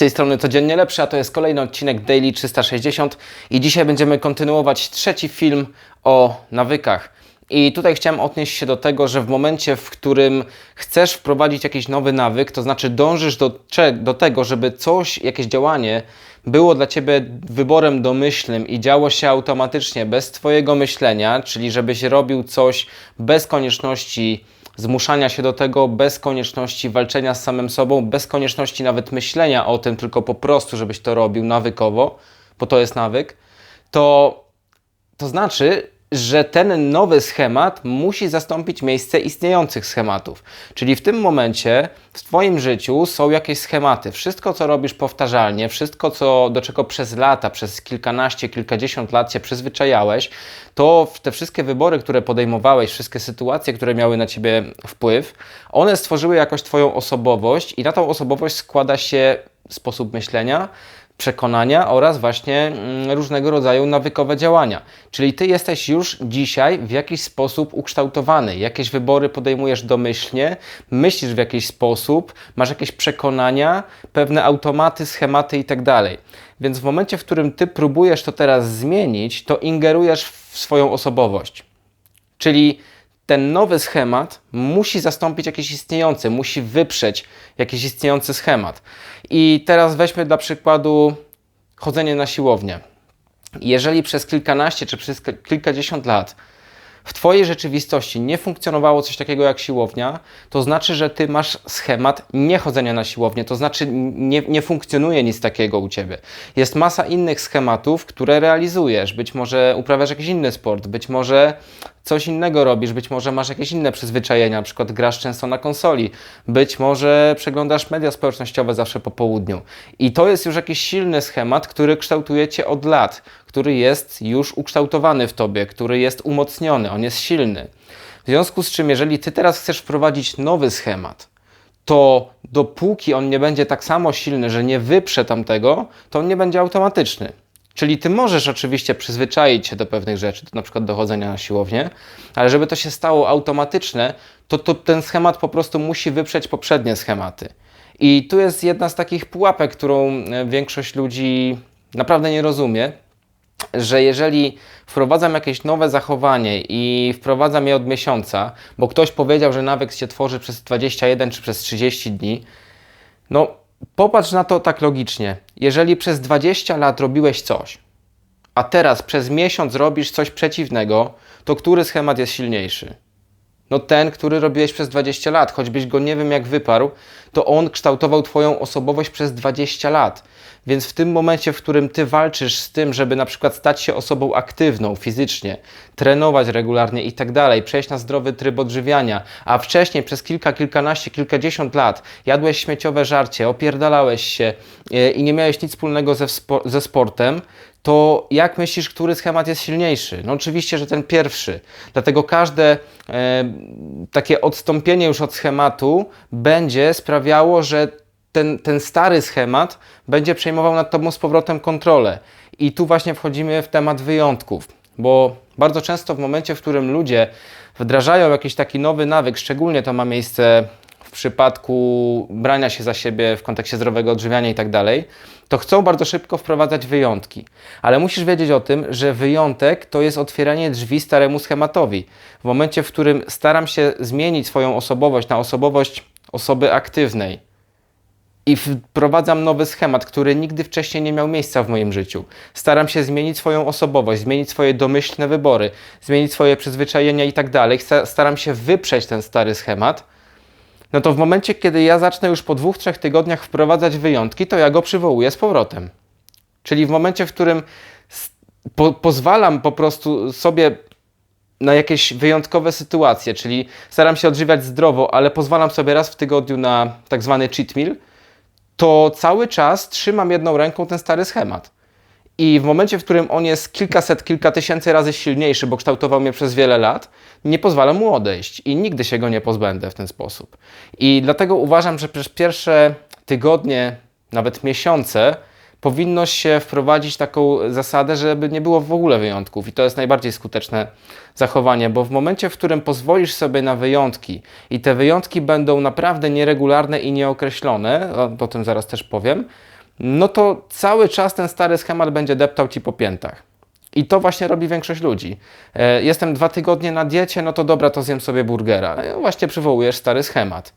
tej strony Codziennie Lepszy, a to jest kolejny odcinek Daily 360 i dzisiaj będziemy kontynuować trzeci film o nawykach. I tutaj chciałem odnieść się do tego, że w momencie, w którym chcesz wprowadzić jakiś nowy nawyk, to znaczy dążysz do, do tego, żeby coś, jakieś działanie było dla Ciebie wyborem domyślnym i działo się automatycznie, bez Twojego myślenia, czyli żebyś robił coś bez konieczności zmuszania się do tego bez konieczności walczenia z samym sobą, bez konieczności nawet myślenia o tym, tylko po prostu, żebyś to robił nawykowo, bo to jest nawyk, to, to znaczy, że ten nowy schemat musi zastąpić miejsce istniejących schematów. Czyli w tym momencie w Twoim życiu są jakieś schematy. Wszystko, co robisz powtarzalnie, wszystko, co, do czego przez lata, przez kilkanaście, kilkadziesiąt lat się przyzwyczajałeś, to te wszystkie wybory, które podejmowałeś, wszystkie sytuacje, które miały na Ciebie wpływ, one stworzyły jakoś Twoją osobowość i na tą osobowość składa się sposób myślenia, przekonania oraz właśnie mm, różnego rodzaju nawykowe działania. Czyli ty jesteś już dzisiaj w jakiś sposób ukształtowany, jakieś wybory podejmujesz domyślnie, myślisz w jakiś sposób, masz jakieś przekonania, pewne automaty, schematy itd. Tak Więc w momencie, w którym ty próbujesz to teraz zmienić, to ingerujesz w swoją osobowość. Czyli ten nowy schemat musi zastąpić jakiś istniejący, musi wyprzeć jakiś istniejący schemat. I teraz weźmy dla przykładu chodzenie na siłownię. Jeżeli przez kilkanaście czy przez kilkadziesiąt lat w Twojej rzeczywistości nie funkcjonowało coś takiego jak siłownia, to znaczy, że Ty masz schemat niechodzenia na siłownię, to znaczy nie, nie funkcjonuje nic takiego u Ciebie. Jest masa innych schematów, które realizujesz. Być może uprawiasz jakiś inny sport, być może coś innego robisz, być może masz jakieś inne przyzwyczajenia, na przykład grasz często na konsoli, być może przeglądasz media społecznościowe zawsze po południu. I to jest już jakiś silny schemat, który kształtuje cię od lat, który jest już ukształtowany w tobie, który jest umocniony, on jest silny. W związku z czym, jeżeli ty teraz chcesz wprowadzić nowy schemat, to dopóki on nie będzie tak samo silny, że nie wyprze tamtego, to on nie będzie automatyczny. Czyli ty możesz oczywiście przyzwyczaić się do pewnych rzeczy, na przykład dochodzenia na siłownię, ale żeby to się stało automatyczne, to, to ten schemat po prostu musi wyprzeć poprzednie schematy. I tu jest jedna z takich pułapek, którą e, większość ludzi naprawdę nie rozumie, że jeżeli wprowadzam jakieś nowe zachowanie i wprowadzam je od miesiąca, bo ktoś powiedział, że nawyk się tworzy przez 21 czy przez 30 dni, no Popatrz na to tak logicznie. Jeżeli przez 20 lat robiłeś coś, a teraz przez miesiąc robisz coś przeciwnego, to który schemat jest silniejszy? No ten, który robiłeś przez 20 lat, choćbyś go nie wiem jak wyparł, to on kształtował Twoją osobowość przez 20 lat. Więc w tym momencie, w którym Ty walczysz z tym, żeby na przykład stać się osobą aktywną fizycznie, trenować regularnie i tak dalej, przejść na zdrowy tryb odżywiania, a wcześniej przez kilka, kilkanaście, kilkadziesiąt lat jadłeś śmieciowe żarcie, opierdalałeś się e, i nie miałeś nic wspólnego ze, ze sportem, to jak myślisz, który schemat jest silniejszy? No oczywiście, że ten pierwszy. Dlatego każde e, takie odstąpienie już od schematu będzie sprawiało, że ten, ten stary schemat będzie przejmował nad tobą z powrotem kontrolę. I tu właśnie wchodzimy w temat wyjątków, bo bardzo często w momencie, w którym ludzie wdrażają jakiś taki nowy nawyk, szczególnie to ma miejsce w przypadku brania się za siebie w kontekście zdrowego odżywiania i tak dalej, to chcą bardzo szybko wprowadzać wyjątki. Ale musisz wiedzieć o tym, że wyjątek to jest otwieranie drzwi staremu schematowi. W momencie, w którym staram się zmienić swoją osobowość na osobowość osoby aktywnej, i wprowadzam nowy schemat, który nigdy wcześniej nie miał miejsca w moim życiu. Staram się zmienić swoją osobowość, zmienić swoje domyślne wybory, zmienić swoje przyzwyczajenia i tak dalej. Staram się wyprzeć ten stary schemat no to w momencie, kiedy ja zacznę już po dwóch, trzech tygodniach wprowadzać wyjątki, to ja go przywołuję z powrotem. Czyli w momencie, w którym po pozwalam po prostu sobie na jakieś wyjątkowe sytuacje, czyli staram się odżywiać zdrowo, ale pozwalam sobie raz w tygodniu na tak zwany cheat meal, to cały czas trzymam jedną ręką ten stary schemat. I w momencie, w którym on jest kilkaset, kilka tysięcy razy silniejszy, bo kształtował mnie przez wiele lat, nie pozwala mu odejść i nigdy się go nie pozbędę w ten sposób. I dlatego uważam, że przez pierwsze tygodnie, nawet miesiące, powinno się wprowadzić taką zasadę, żeby nie było w ogóle wyjątków. I to jest najbardziej skuteczne zachowanie, bo w momencie, w którym pozwolisz sobie na wyjątki i te wyjątki będą naprawdę nieregularne i nieokreślone, o tym zaraz też powiem, no to cały czas ten stary schemat będzie deptał ci po piętach. I to właśnie robi większość ludzi. E, jestem dwa tygodnie na diecie, no to dobra, to zjem sobie burgera. No, właśnie przywołujesz stary schemat.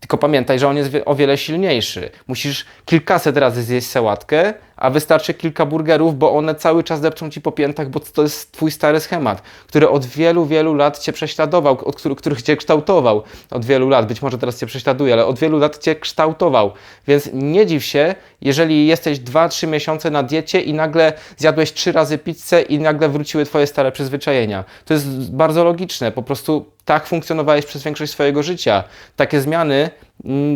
Tylko pamiętaj, że on jest o wiele silniejszy. Musisz kilkaset razy zjeść sałatkę, a wystarczy kilka burgerów, bo one cały czas depczą ci po piętach, bo to jest twój stary schemat, który od wielu, wielu lat cię prześladował, od których, cię kształtował od wielu lat. Być może teraz cię prześladuje, ale od wielu lat cię kształtował. Więc nie dziw się, jeżeli jesteś 2-3 miesiące na diecie i nagle zjadłeś trzy razy pizzę i nagle wróciły twoje stare przyzwyczajenia. To jest bardzo logiczne. Po prostu tak funkcjonowałeś przez większość swojego życia. Takie zmiany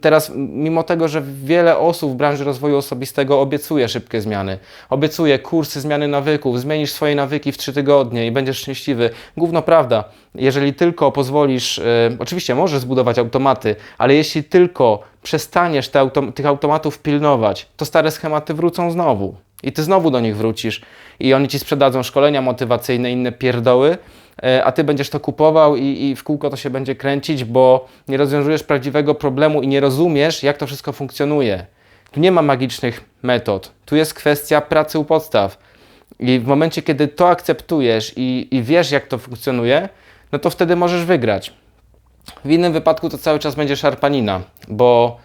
teraz, mimo tego, że wiele osób w branży rozwoju osobistego obiecuje szybkie zmiany, obiecuje kursy zmiany nawyków, zmienisz swoje nawyki w trzy tygodnie i będziesz szczęśliwy. Gówno prawda. Jeżeli tylko pozwolisz, e, oczywiście możesz zbudować automaty, ale jeśli tylko przestaniesz autom- tych automatów pilnować, to stare schematy wrócą znowu. I ty znowu do nich wrócisz. I oni ci sprzedadzą szkolenia motywacyjne, inne pierdoły, a ty będziesz to kupował i, i w kółko to się będzie kręcić, bo nie rozwiązujesz prawdziwego problemu i nie rozumiesz, jak to wszystko funkcjonuje. Tu nie ma magicznych metod. Tu jest kwestia pracy u podstaw. I w momencie, kiedy to akceptujesz i, i wiesz, jak to funkcjonuje, no to wtedy możesz wygrać. W innym wypadku to cały czas będzie szarpanina, bo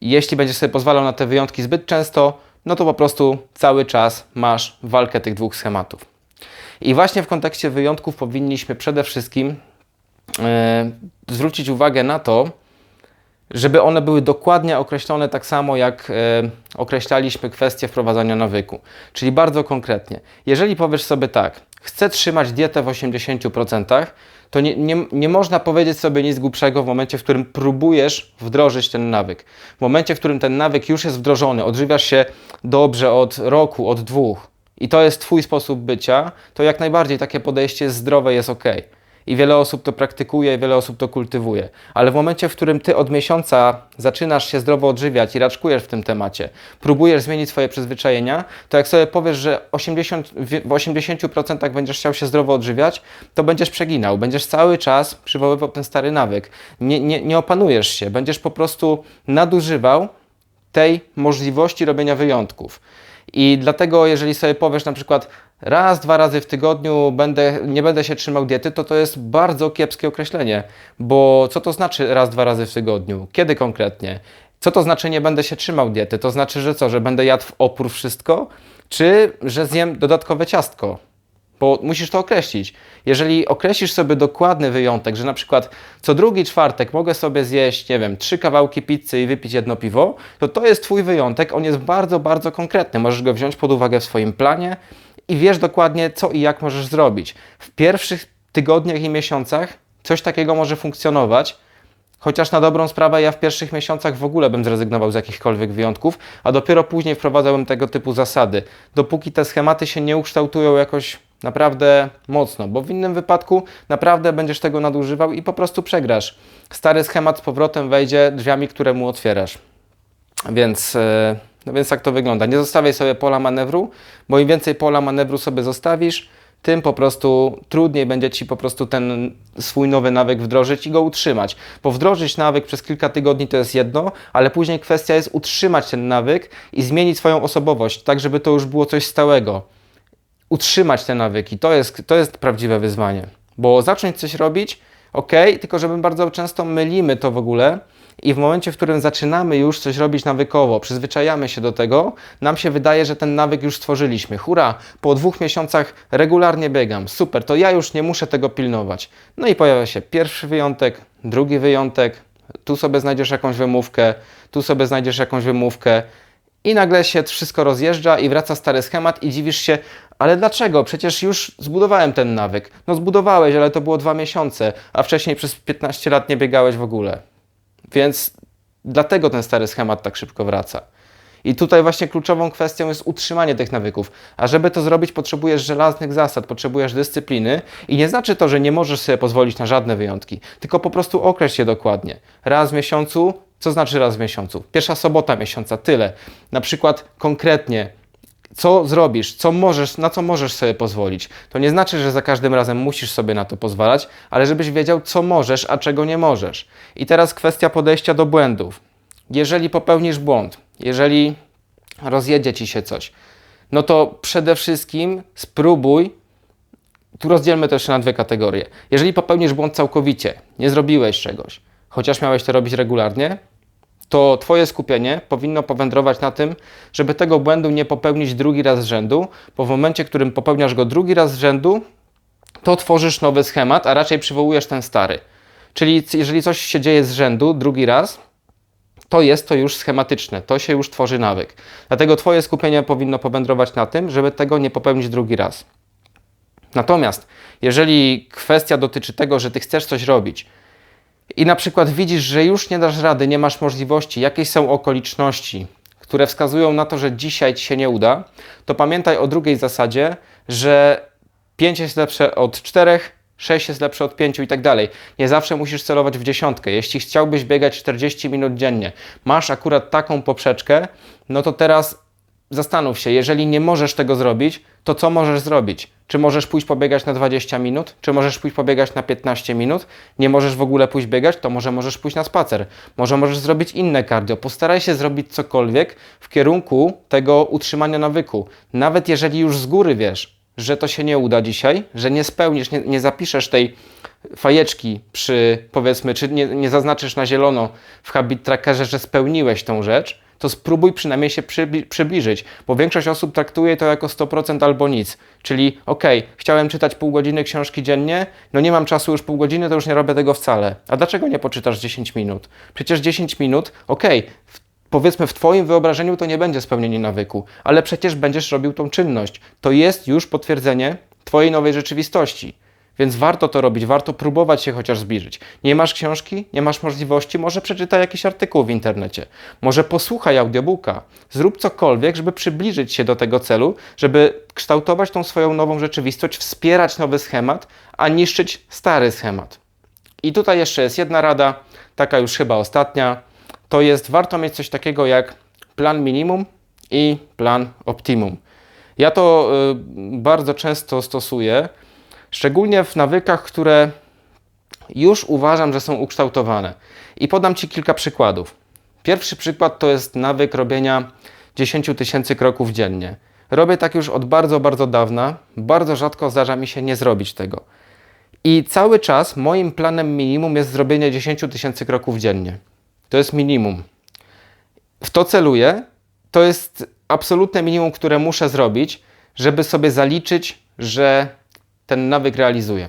jeśli będziesz sobie pozwalał na te wyjątki zbyt często, no to po prostu cały czas masz walkę tych dwóch schematów. I właśnie w kontekście wyjątków powinniśmy przede wszystkim e, zwrócić uwagę na to, żeby one były dokładnie określone tak samo, jak e, określaliśmy kwestię wprowadzania nawyku. Czyli bardzo konkretnie. Jeżeli powiesz sobie tak, chcę trzymać dietę w 80%, to nie, nie, nie można powiedzieć sobie nic głupszego w momencie, w którym próbujesz wdrożyć ten nawyk. W momencie, w którym ten nawyk już jest wdrożony, odżywiasz się dobrze od roku, od dwóch i to jest Twój sposób bycia, to jak najbardziej takie podejście zdrowe, jest ok. I wiele osób to praktykuje, wiele osób to kultywuje. Ale w momencie, w którym ty od miesiąca zaczynasz się zdrowo odżywiać i raczkujesz w tym temacie, próbujesz zmienić swoje przyzwyczajenia, to jak sobie powiesz, że 80, w 80% będziesz chciał się zdrowo odżywiać, to będziesz przeginał. Będziesz cały czas przywoływał ten stary nawyk. Nie, nie, nie opanujesz się. Będziesz po prostu nadużywał tej możliwości robienia wyjątków. I dlatego, jeżeli sobie powiesz na przykład raz, dwa razy w tygodniu będę, nie będę się trzymał diety, to to jest bardzo kiepskie określenie, bo co to znaczy raz, dwa razy w tygodniu? Kiedy konkretnie? Co to znaczy nie będę się trzymał diety? To znaczy, że co, że będę jadł w opór wszystko, czy że zjem dodatkowe ciastko? Bo musisz to określić. Jeżeli określisz sobie dokładny wyjątek, że na przykład co drugi czwartek mogę sobie zjeść, nie wiem, trzy kawałki pizzy i wypić jedno piwo, to to jest Twój wyjątek. On jest bardzo, bardzo konkretny. Możesz go wziąć pod uwagę w swoim planie i wiesz dokładnie, co i jak możesz zrobić. W pierwszych tygodniach i miesiącach coś takiego może funkcjonować, Chociaż na dobrą sprawę ja w pierwszych miesiącach w ogóle bym zrezygnował z jakichkolwiek wyjątków, a dopiero później wprowadzałem tego typu zasady. Dopóki te schematy się nie ukształtują jakoś naprawdę mocno, bo w innym wypadku naprawdę będziesz tego nadużywał i po prostu przegrasz. Stary schemat z powrotem wejdzie drzwiami, które mu otwierasz. Więc, e, no więc tak to wygląda. Nie zostawiaj sobie pola manewru, bo im więcej pola manewru sobie zostawisz, tym po prostu trudniej będzie Ci po prostu ten swój nowy nawyk wdrożyć i go utrzymać. Bo wdrożyć nawyk przez kilka tygodni to jest jedno, ale później kwestia jest utrzymać ten nawyk i zmienić swoją osobowość, tak żeby to już było coś stałego. Utrzymać te nawyki, to jest, to jest prawdziwe wyzwanie. Bo zacząć coś robić, ok, tylko że my bardzo często mylimy to w ogóle i w momencie, w którym zaczynamy już coś robić nawykowo, przyzwyczajamy się do tego, nam się wydaje, że ten nawyk już stworzyliśmy. Hura, po dwóch miesiącach regularnie biegam, super, to ja już nie muszę tego pilnować. No i pojawia się pierwszy wyjątek, drugi wyjątek, tu sobie znajdziesz jakąś wymówkę, tu sobie znajdziesz jakąś wymówkę i nagle się wszystko rozjeżdża i wraca stary schemat i dziwisz się, ale dlaczego? Przecież już zbudowałem ten nawyk. No zbudowałeś, ale to było dwa miesiące, a wcześniej przez 15 lat nie biegałeś w ogóle. Więc dlatego ten stary schemat tak szybko wraca. I tutaj właśnie kluczową kwestią jest utrzymanie tych nawyków. A żeby to zrobić, potrzebujesz żelaznych zasad, potrzebujesz dyscypliny i nie znaczy to, że nie możesz sobie pozwolić na żadne wyjątki, tylko po prostu określ je dokładnie. Raz w miesiącu, co znaczy raz w miesiącu? Pierwsza sobota miesiąca, tyle. Na przykład konkretnie co zrobisz, co możesz, na co możesz sobie pozwolić. To nie znaczy, że za każdym razem musisz sobie na to pozwalać, ale żebyś wiedział, co możesz, a czego nie możesz. I teraz kwestia podejścia do błędów. Jeżeli popełnisz błąd, jeżeli rozjedzie ci się coś, no to przede wszystkim spróbuj. Tu rozdzielmy jeszcze na dwie kategorie. Jeżeli popełnisz błąd całkowicie, nie zrobiłeś czegoś, chociaż miałeś to robić regularnie, to Twoje skupienie powinno powędrować na tym, żeby tego błędu nie popełnić drugi raz z rzędu, bo w momencie, w którym popełniasz go drugi raz z rzędu, to tworzysz nowy schemat, a raczej przywołujesz ten stary. Czyli jeżeli coś się dzieje z rzędu drugi raz, to jest to już schematyczne, to się już tworzy nawyk. Dlatego Twoje skupienie powinno powędrować na tym, żeby tego nie popełnić drugi raz. Natomiast jeżeli kwestia dotyczy tego, że Ty chcesz coś robić i na przykład widzisz, że już nie dasz rady, nie masz możliwości, jakieś są okoliczności, które wskazują na to, że dzisiaj Ci się nie uda, to pamiętaj o drugiej zasadzie, że 5 jest lepsze od 4, 6 jest lepsze od 5 i tak dalej. Nie zawsze musisz celować w dziesiątkę. Jeśli chciałbyś biegać 40 minut dziennie, masz akurat taką poprzeczkę, no to teraz zastanów się, jeżeli nie możesz tego zrobić, to co możesz zrobić? Czy możesz pójść pobiegać na 20 minut? Czy możesz pójść pobiegać na 15 minut? Nie możesz w ogóle pójść biegać? To może możesz pójść na spacer. Może możesz zrobić inne cardio. Postaraj się zrobić cokolwiek w kierunku tego utrzymania nawyku. Nawet jeżeli już z góry wiesz, że to się nie uda dzisiaj, że nie spełnisz, nie, nie zapiszesz tej fajeczki przy, powiedzmy, czy nie, nie zaznaczysz na zielono w habit trackerze, że spełniłeś tą rzecz, to spróbuj przynajmniej się przybli przybliżyć, bo większość osób traktuje to jako 100% albo nic. Czyli ok, chciałem czytać pół godziny książki dziennie, no nie mam czasu już pół godziny, to już nie robię tego wcale. A dlaczego nie poczytasz 10 minut? Przecież 10 minut, ok, powiedzmy w Twoim wyobrażeniu to nie będzie spełnienie nawyku, ale przecież będziesz robił tą czynność. To jest już potwierdzenie Twojej nowej rzeczywistości. Więc warto to robić, warto próbować się chociaż zbliżyć. Nie masz książki, nie masz możliwości, może przeczytaj jakiś artykuł w internecie, może posłuchaj audiobooka, zrób cokolwiek, żeby przybliżyć się do tego celu, żeby kształtować tą swoją nową rzeczywistość, wspierać nowy schemat, a niszczyć stary schemat. I tutaj jeszcze jest jedna rada, taka już chyba ostatnia to jest warto mieć coś takiego jak plan minimum i plan optimum. Ja to y, bardzo często stosuję, szczególnie w nawykach, które już uważam, że są ukształtowane. I podam Ci kilka przykładów. Pierwszy przykład to jest nawyk robienia 10 tysięcy kroków dziennie. Robię tak już od bardzo, bardzo dawna. Bardzo rzadko zdarza mi się nie zrobić tego. I cały czas moim planem minimum jest zrobienie 10 tysięcy kroków dziennie. To jest minimum. W to celuję. To jest absolutne minimum, które muszę zrobić, żeby sobie zaliczyć, że ten nawyk realizuję.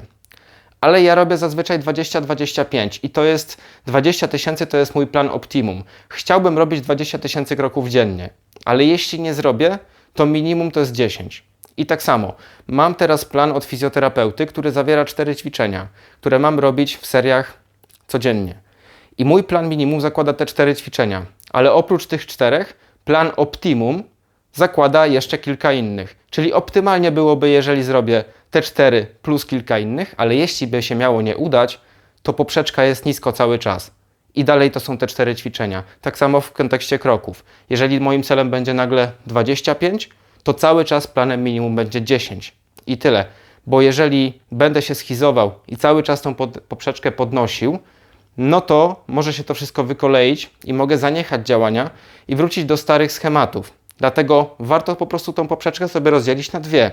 Ale ja robię zazwyczaj 20-25 i to jest 20 tysięcy to jest mój plan optimum. Chciałbym robić 20 tysięcy kroków dziennie, ale jeśli nie zrobię, to minimum to jest 10. I tak samo, mam teraz plan od fizjoterapeuty, który zawiera 4 ćwiczenia, które mam robić w seriach codziennie. I mój plan minimum zakłada te cztery ćwiczenia, ale oprócz tych czterech, plan optimum zakłada jeszcze kilka innych. Czyli optymalnie byłoby, jeżeli zrobię te cztery plus kilka innych, ale jeśli by się miało nie udać, to poprzeczka jest nisko cały czas. I dalej to są te cztery ćwiczenia. Tak samo w kontekście kroków. Jeżeli moim celem będzie nagle 25, to cały czas planem minimum będzie 10. I tyle. Bo jeżeli będę się schizował i cały czas tą pod, poprzeczkę podnosił, no to może się to wszystko wykoleić i mogę zaniechać działania i wrócić do starych schematów. Dlatego warto po prostu tą poprzeczkę sobie rozdzielić na dwie.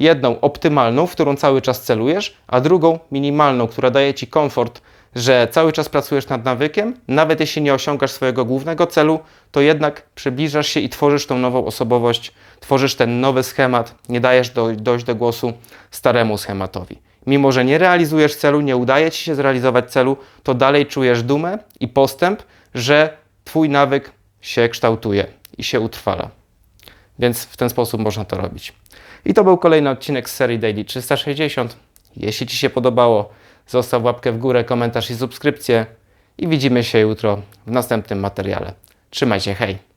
Jedną optymalną, w którą cały czas celujesz, a drugą minimalną, która daje Ci komfort, że cały czas pracujesz nad nawykiem, nawet jeśli nie osiągasz swojego głównego celu, to jednak przybliżasz się i tworzysz tą nową osobowość, tworzysz ten nowy schemat, nie dajesz do, dojść do głosu staremu schematowi mimo że nie realizujesz celu, nie udaje ci się zrealizować celu, to dalej czujesz dumę i postęp, że twój nawyk się kształtuje i się utrwala. Więc w ten sposób można to robić. I to był kolejny odcinek z serii Daily 360. Jeśli Ci się podobało, zostaw łapkę w górę, komentarz i subskrypcję. I widzimy się jutro w następnym materiale. Trzymaj się, hej!